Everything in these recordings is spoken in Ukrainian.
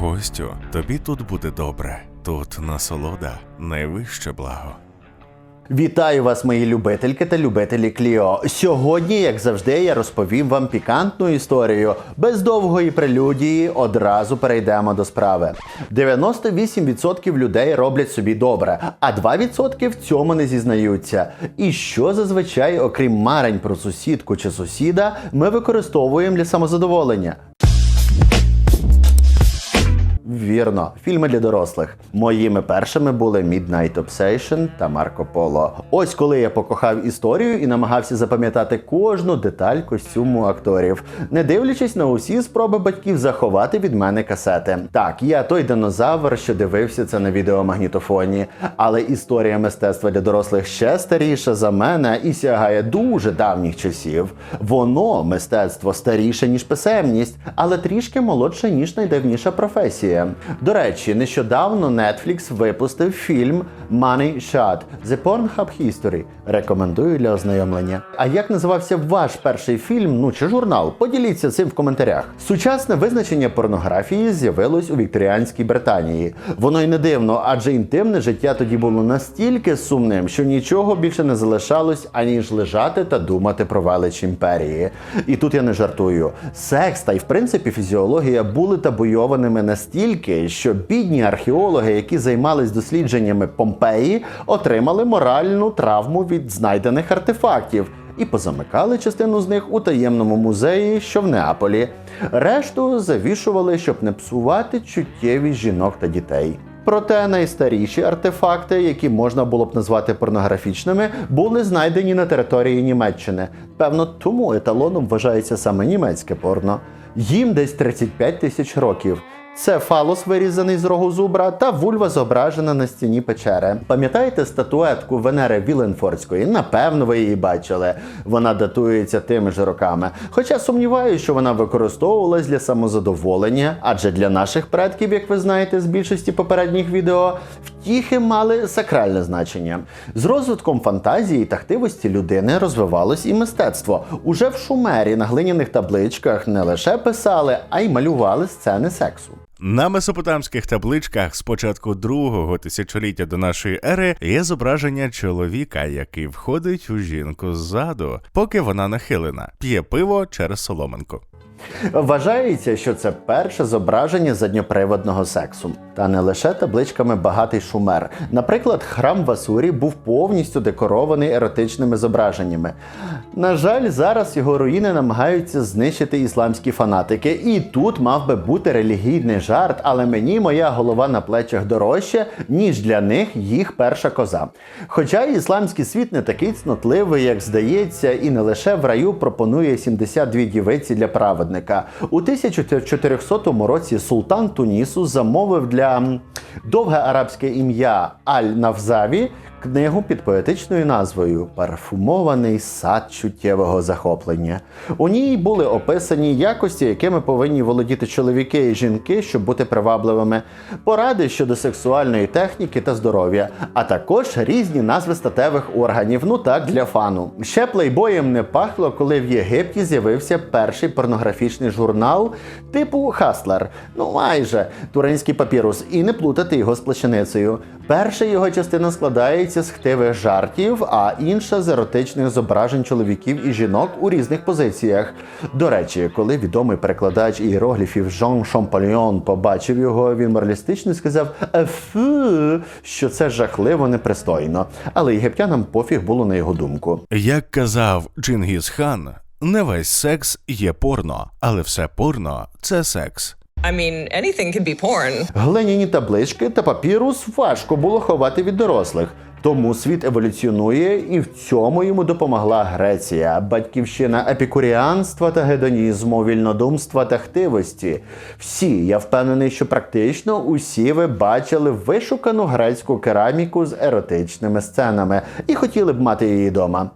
Гостю, тобі тут буде добре. Тут насолода найвище благо. Вітаю вас, мої любительки та любителі Кліо. Сьогодні, як завжди, я розповім вам пікантну історію. Без довгої прелюдії одразу перейдемо до справи. 98% людей роблять собі добре, а 2% в цьому не зізнаються. І що зазвичай, окрім марень про сусідку чи сусіда, ми використовуємо для самозадоволення. Вірно, фільми для дорослих. Моїми першими були Midnight Obsession та Марко Поло. Ось коли я покохав історію і намагався запам'ятати кожну деталь костюму акторів, не дивлячись на усі спроби батьків заховати від мене касети. Так, я той динозавр, що дивився це на відеомагнітофоні, але історія мистецтва для дорослих ще старіша за мене і сягає дуже давніх часів. Воно мистецтво старіше ніж писемність, але трішки молодше ніж найдавніша професія. До речі, нещодавно Netflix випустив фільм Money Shot – The Pornhub History. Рекомендую для ознайомлення. А як називався ваш перший фільм, ну чи журнал? Поділіться цим в коментарях. Сучасне визначення порнографії з'явилось у вікторіанській Британії. Воно й не дивно, адже інтимне життя тоді було настільки сумним, що нічого більше не залишалось, аніж лежати та думати про велич імперії. І тут я не жартую. Секс та й в принципі фізіологія були табуйованими настільки, що бідні археологи, які займались дослідженнями Помпеї, отримали моральну травму від знайдених артефактів. І позамикали частину з них у таємному музеї, що в Неаполі. Решту завішували, щоб не псувати чуттєвість жінок та дітей. Проте найстаріші артефакти, які можна було б назвати порнографічними, були знайдені на території Німеччини. Певно, тому еталоном вважається саме німецьке порно. Їм десь 35 тисяч років. Це фалос вирізаний з рогу зубра та вульва зображена на стіні печери. Пам'ятаєте статуетку Венери Віленфордської? Напевно, ви її бачили. Вона датується тими ж роками. Хоча сумніваюся, що вона використовувалась для самозадоволення, адже для наших предків, як ви знаєте з більшості попередніх відео, втіхи мали сакральне значення. З розвитком фантазії та хтивості людини розвивалось і мистецтво. Уже в шумері на глиняних табличках не лише писали, а й малювали сцени сексу. На месопотамських табличках з початку другого тисячоліття до нашої ери є зображення чоловіка, який входить у жінку ззаду, поки вона нахилена, п'є пиво через соломинку. Вважається, що це перше зображення задньоприводного сексу. Та не лише табличками багатий шумер. Наприклад, храм в Асурі був повністю декорований еротичними зображеннями. На жаль, зараз його руїни намагаються знищити ісламські фанатики. І тут мав би бути релігійний жарт, але мені моя голова на плечах дорожче, ніж для них їх перша коза. Хоча ісламський світ не такий цнотливий, як здається, і не лише в раю пропонує 72 дівиці для праведника. У 1400 році султан Тунісу замовив для довге арабське ім'я Аль-Навзаві книгу під поетичною назвою Парфумований сад чуттєвого захоплення. У ній були описані якості, якими повинні володіти чоловіки і жінки, щоб бути привабливими, поради щодо сексуальної техніки та здоров'я, а також різні назви статевих органів. Ну так для фану. Ще плейбоєм не пахло, коли в Єгипті з'явився перший порнографічний журнал типу Хаслер. Ну майже туринський папірус, і не плутати його з плащаницею. Перша його частина складається з хтивих жартів, а інша з еротичних зображень чоловіків і жінок у різних позиціях. До речі, коли відомий перекладач іерогліфів Жан Шампальйон побачив його, він моралістично сказав «Ефу», що це жахливо непристойно. Але єгиптянам пофіг було на його думку. Як казав Чингіз Хан, не весь секс є порно, але все порно це секс. I mean, anything can be porn. Глиняні таблички та папірус важко було ховати від дорослих. Тому світ еволюціонує, і в цьому йому допомогла Греція, батьківщина епікуріанства та гедонізму, вільнодумства та хтивості. Всі, я впевнений, що практично усі ви бачили вишукану грецьку кераміку з еротичними сценами і хотіли б мати її дома.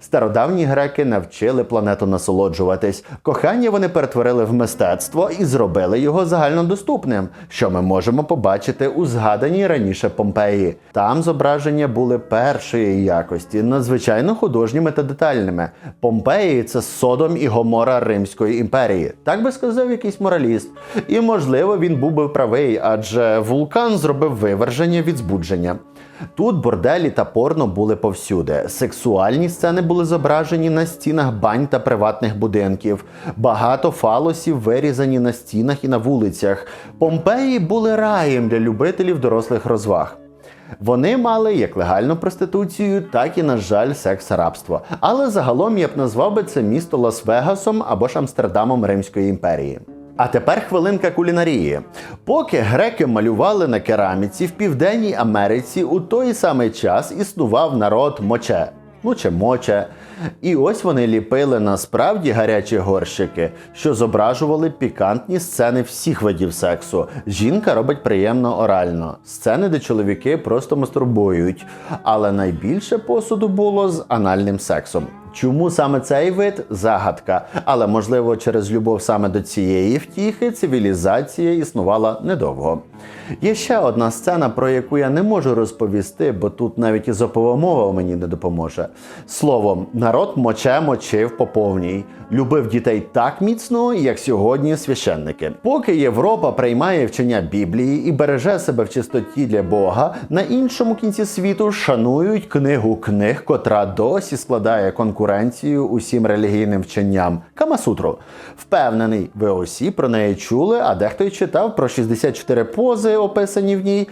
Стародавні греки навчили планету насолоджуватись. Кохання вони перетворили в мистецтво і зробили його загальнодоступним, що ми можемо побачити у згаданій раніше Помпеї. Там зображення були першої якості, надзвичайно художніми та детальними. Помпеї це Содом і Гомора Римської імперії. Так би сказав якийсь мораліст. І можливо він був би правий, адже вулкан зробив виверження від збудження. Тут борделі та порно були повсюди. Сексуальні сцени були зображені на стінах бань та приватних будинків. Багато фалосів вирізані на стінах і на вулицях. Помпеї були раєм для любителів дорослих розваг. Вони мали як легальну проституцію, так і, на жаль, секс-рабство. Але загалом я б назвав би це місто Лас-Вегасом або ж Амстердамом Римської імперії. А тепер хвилинка кулінарії. Поки греки малювали на кераміці в Південній Америці, у той самий час існував народ моче. Ну чи моче. І ось вони ліпили насправді гарячі горщики, що зображували пікантні сцени всіх видів сексу. Жінка робить приємно орально, сцени, де чоловіки просто мастурбують. Але найбільше посуду було з анальним сексом. Чому саме цей вид загадка, але можливо через любов саме до цієї втіхи цивілізація існувала недовго. Є ще одна сцена, про яку я не можу розповісти, бо тут навіть ізопова мова мені не допоможе. Словом, народ моче мочив по повній, любив дітей так міцно, як сьогодні священники. Поки Європа приймає вчення Біблії і береже себе в чистоті для Бога, на іншому кінці світу шанують книгу книг, котра досі складає конкуренцію усім релігійним вченням Камасутру. Впевнений, ви усі про неї чули, а дехто й читав про 64 пози, описані в ній.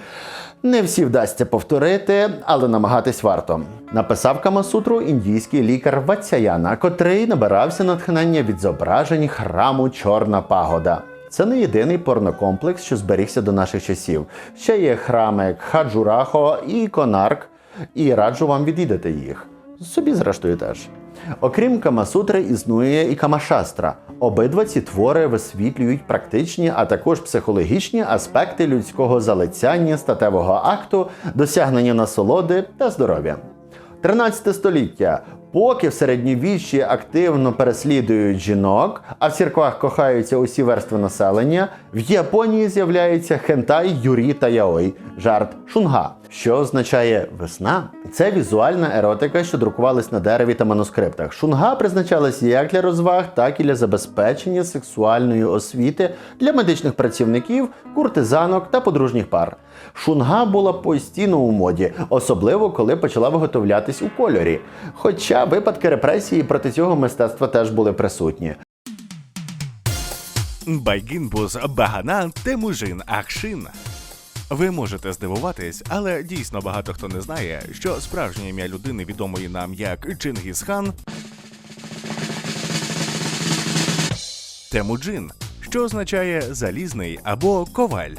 Не всі вдасться повторити, але намагатись варто. Написав Камасутру індійський лікар Вацяяна, котрий набирався натхнення від зображень храму Чорна Пагода. Це не єдиний порнокомплекс, що зберігся до наших часів. Ще є храми Хаджурахо і Конарк, і раджу вам відвідати їх. Собі, зрештою, теж. Окрім Камасутри, існує і Камашастра. Обидва ці твори висвітлюють практичні, а також психологічні аспекти людського залицяння, статевого акту, досягнення насолоди та здоров'я. 13 століття. Поки в середньовіччі активно переслідують жінок, а в церквах кохаються усі верстви населення, в Японії з'являється хентай Юрі та Яой, жарт шунга, що означає весна. Це візуальна еротика, що друкувалась на дереві та манускриптах. Шунга призначалась як для розваг, так і для забезпечення сексуальної освіти для медичних працівників, куртизанок та подружніх пар. Шунга була постійно у моді, особливо коли почала виготовлятись у кольорі. Хоча випадки репресії проти цього мистецтва теж були присутні. Байгінбус Багана Темужин Ахшин. Ви можете здивуватись, але дійсно багато хто не знає, що справжнє ім'я людини, відомої нам як Чингісхан, Темуджин, що означає залізний або коваль.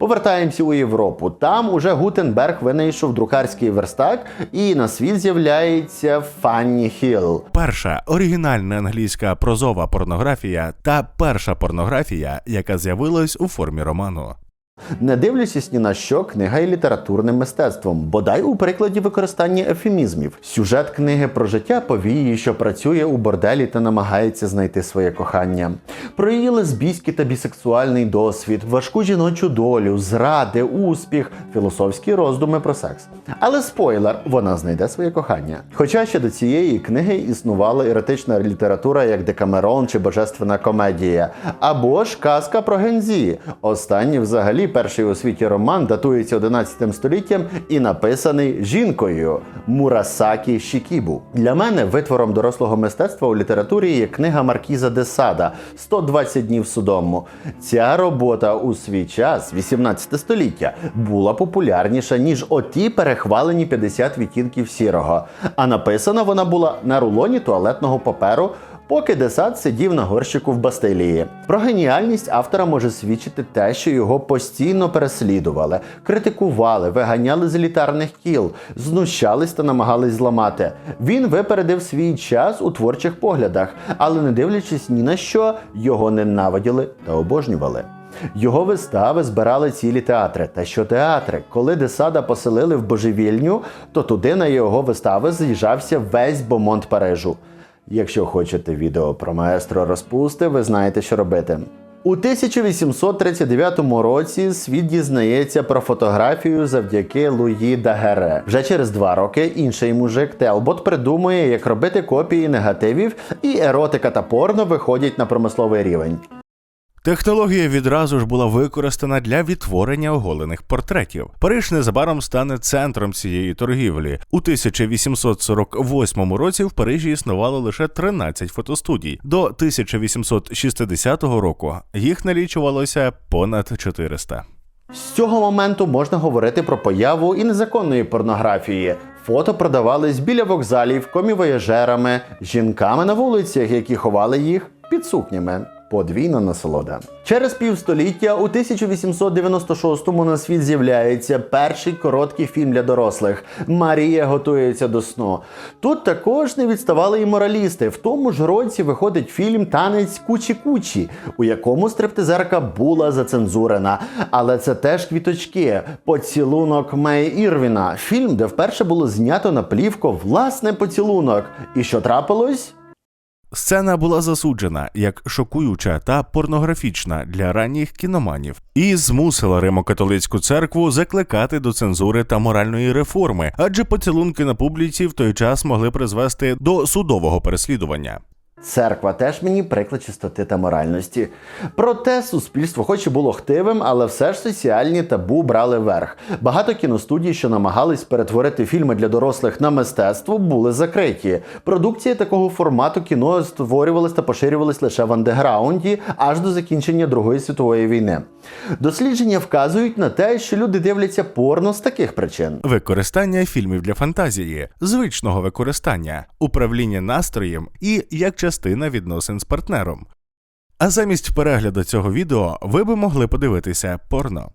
Повертаємося у Європу. Там уже Гутенберг винайшов друкарський верстак, і на світ з'являється Фанні Хіл. Перша оригінальна англійська прозова порнографія та перша порнографія, яка з'явилась у формі роману. Не дивлячись ні на що, книга є літературним мистецтвом, бодай у прикладі використання ефемізмів. Сюжет книги про життя повії, що працює у борделі та намагається знайти своє кохання. Про її лесбійський та бісексуальний досвід, важку жіночу долю, зради, успіх, філософські роздуми про секс. Але спойлер, вона знайде своє кохання. Хоча ще до цієї книги існувала еротична література, як Декамерон чи Божественна комедія, або ж казка про Гензі. Останній взагалі перший у світі роман датується 11 століттям і написаний жінкою Мурасакі Шікібу. Для мене витвором дорослого мистецтва у літературі є книга Маркіза де Сада «120 днів Содому. Ця робота у свій час, 18 століття, була популярніша ніж оті перехвалені 50 відтінків сірого. А написана вона була на рулоні туалетного паперу. Поки Десад сидів на горщику в Бастилії. Про геніальність автора може свідчити те, що його постійно переслідували, критикували, виганяли з елітарних кіл, знущались та намагались зламати. Він випередив свій час у творчих поглядах, але не дивлячись ні на що, його ненавиділи та обожнювали. Його вистави збирали цілі театри. Та що театри? Коли Десада поселили в божевільню, то туди на його вистави з'їжджався весь бомонд Парижу. Якщо хочете відео про маестро розпусти, ви знаєте, що робити. У 1839 році світ дізнається про фотографію завдяки Луї Дагере. Вже через два роки інший мужик Телбот придумує, як робити копії негативів, і еротика та порно виходять на промисловий рівень. Технологія відразу ж була використана для відтворення оголених портретів. Париж незабаром стане центром цієї торгівлі. У 1848 році в Парижі існувало лише 13 фотостудій. До 1860 року їх налічувалося понад 400. З цього моменту можна говорити про появу і незаконної порнографії. Фото продавались біля вокзалів, комівояжерами, жінками на вулицях, які ховали їх під сукнями. Подвійна насолода. Через півстоліття у 1896-му на світ з'являється перший короткий фільм для дорослих Марія готується до сну. Тут також не відставали і моралісти. В тому ж році виходить фільм Танець Кучі-Кучі, у якому стриптизерка була зацензурена. Але це теж квіточки. Поцілунок Мей Ірвіна. Фільм, де вперше було знято на плівку власне поцілунок. І що трапилось? Сцена була засуджена як шокуюча та порнографічна для ранніх кіноманів і змусила Римо-католицьку церкву закликати до цензури та моральної реформи, адже поцілунки на публіці в той час могли призвести до судового переслідування. Церква теж мені приклад чистоти та моральності. Проте суспільство, хоч і було хтивим, але все ж соціальні табу брали верх. Багато кіностудій, що намагались перетворити фільми для дорослих на мистецтво, були закриті. Продукція такого формату кіно створювалась та поширювалась лише в андеграунді аж до закінчення Другої світової війни. Дослідження вказують на те, що люди дивляться порно з таких причин. Використання фільмів для фантазії, звичного використання, управління настроєм і як частина відносин з партнером. А замість перегляду цього відео ви би могли подивитися порно.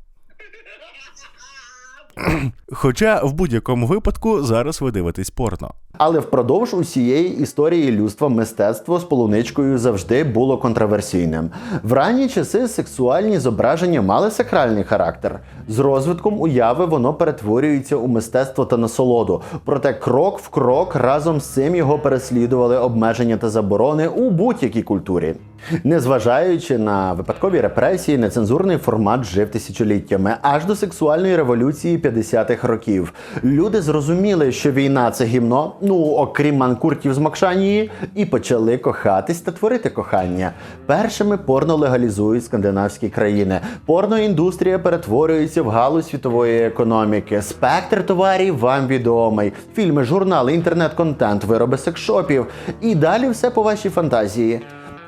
Хоча в будь-якому випадку зараз ви дивитесь порно. Але впродовж усієї історії людства мистецтво з полуничкою завжди було контроверсійним. В ранні часи сексуальні зображення мали сакральний характер. З розвитком уяви воно перетворюється у мистецтво та насолоду. Проте крок в крок разом з цим його переслідували обмеження та заборони у будь-якій культурі. Незважаючи на випадкові репресії, нецензурний формат жив тисячоліттями аж до сексуальної революції 50-х років. Люди зрозуміли, що війна це гімно, ну окрім манкуртів з Мокшанії, і почали кохатись та творити кохання. Першими порно легалізують скандинавські країни. Порноіндустрія перетворюється в галузь світової економіки. Спектр товарів вам відомий. Фільми, журнали, інтернет-контент, вироби секшопів. І далі все по вашій фантазії.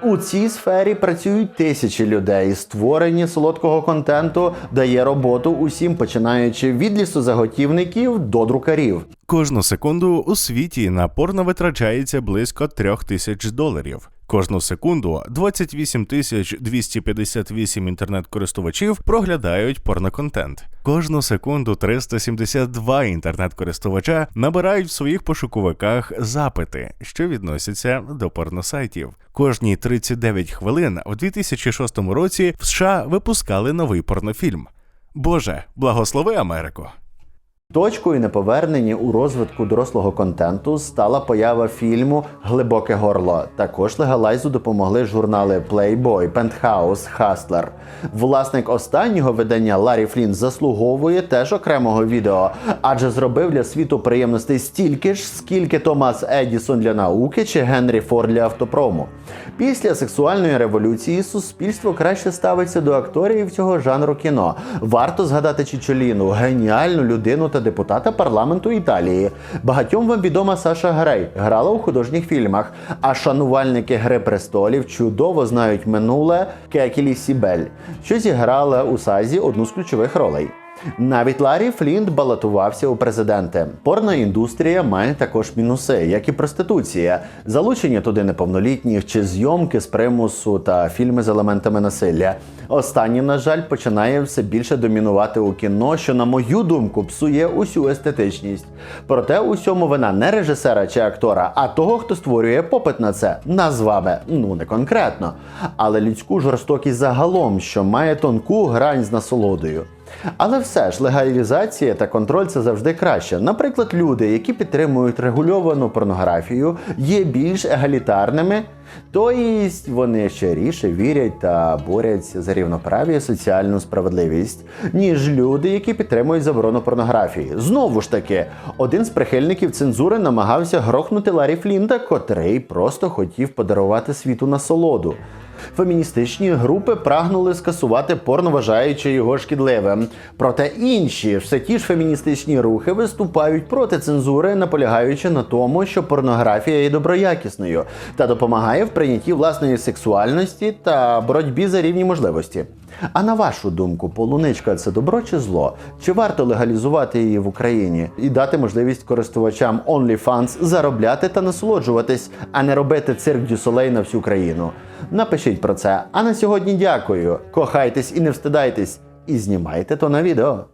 У цій сфері працюють тисячі людей. Створення солодкого контенту дає роботу усім, починаючи від лісозаготівників до друкарів. Кожну секунду у світі на порно витрачається близько трьох тисяч доларів. Кожну секунду 28 тисяч 258 інтернет-користувачів проглядають порноконтент. Кожну секунду 372 інтернет-користувача набирають в своїх пошуковиках запити, що відносяться до порносайтів. Кожні 39 хвилин у 2006 році в США випускали новий порнофільм. Боже, благослови Америку! Точкою неповернення у розвитку дорослого контенту стала поява фільму Глибоке горло. Також легалайзу допомогли журнали Playboy, Penthouse, Hustler. Власник останнього видання Ларі Флін заслуговує теж окремого відео, адже зробив для світу приємностей стільки ж, скільки Томас Едісон для науки чи Генрі Форд для автопрому. Після сексуальної революції суспільство краще ставиться до акторів цього жанру кіно. Варто згадати Чічоліну, геніальну людину та депутата парламенту Італії. Багатьом вам відома Саша Грей, грала у художніх фільмах. А шанувальники Гри престолів чудово знають минуле Кекілі Сібель, що зіграла у Сазі одну з ключових ролей. Навіть Ларі Флінт балотувався у президенти. Порноіндустрія має також мінуси, як і проституція, залучення туди неповнолітніх чи зйомки з примусу та фільми з елементами насилля. Останнє, на жаль, починає все більше домінувати у кіно, що, на мою думку, псує усю естетичність. Проте усьому вина не режисера чи актора, а того, хто створює попит на це. Нас ну не конкретно, але людську жорстокість загалом, що має тонку грань з насолодою. Але все ж легалізація та контроль це завжди краще. Наприклад, люди, які підтримують регульовану порнографію, є більш егалітарними, тобто вони щиріше вірять та борються за рівноправ'я і соціальну справедливість, ніж люди, які підтримують заборону порнографії. Знову ж таки, один з прихильників цензури намагався грохнути Ларі Флінта, котрий просто хотів подарувати світу насолоду. Феміністичні групи прагнули скасувати порно, вважаючи його шкідливим. Проте інші, все ті ж феміністичні рухи виступають проти цензури, наполягаючи на тому, що порнографія є доброякісною та допомагає в прийнятті власної сексуальності та боротьбі за рівні можливості. А на вашу думку, полуничка це добро чи зло? Чи варто легалізувати її в Україні і дати можливість користувачам OnlyFans заробляти та насолоджуватись, а не робити цирк дю солей на всю країну? Напишіть про це. А на сьогодні дякую. Кохайтесь і не встидайтесь, і знімайте то на відео.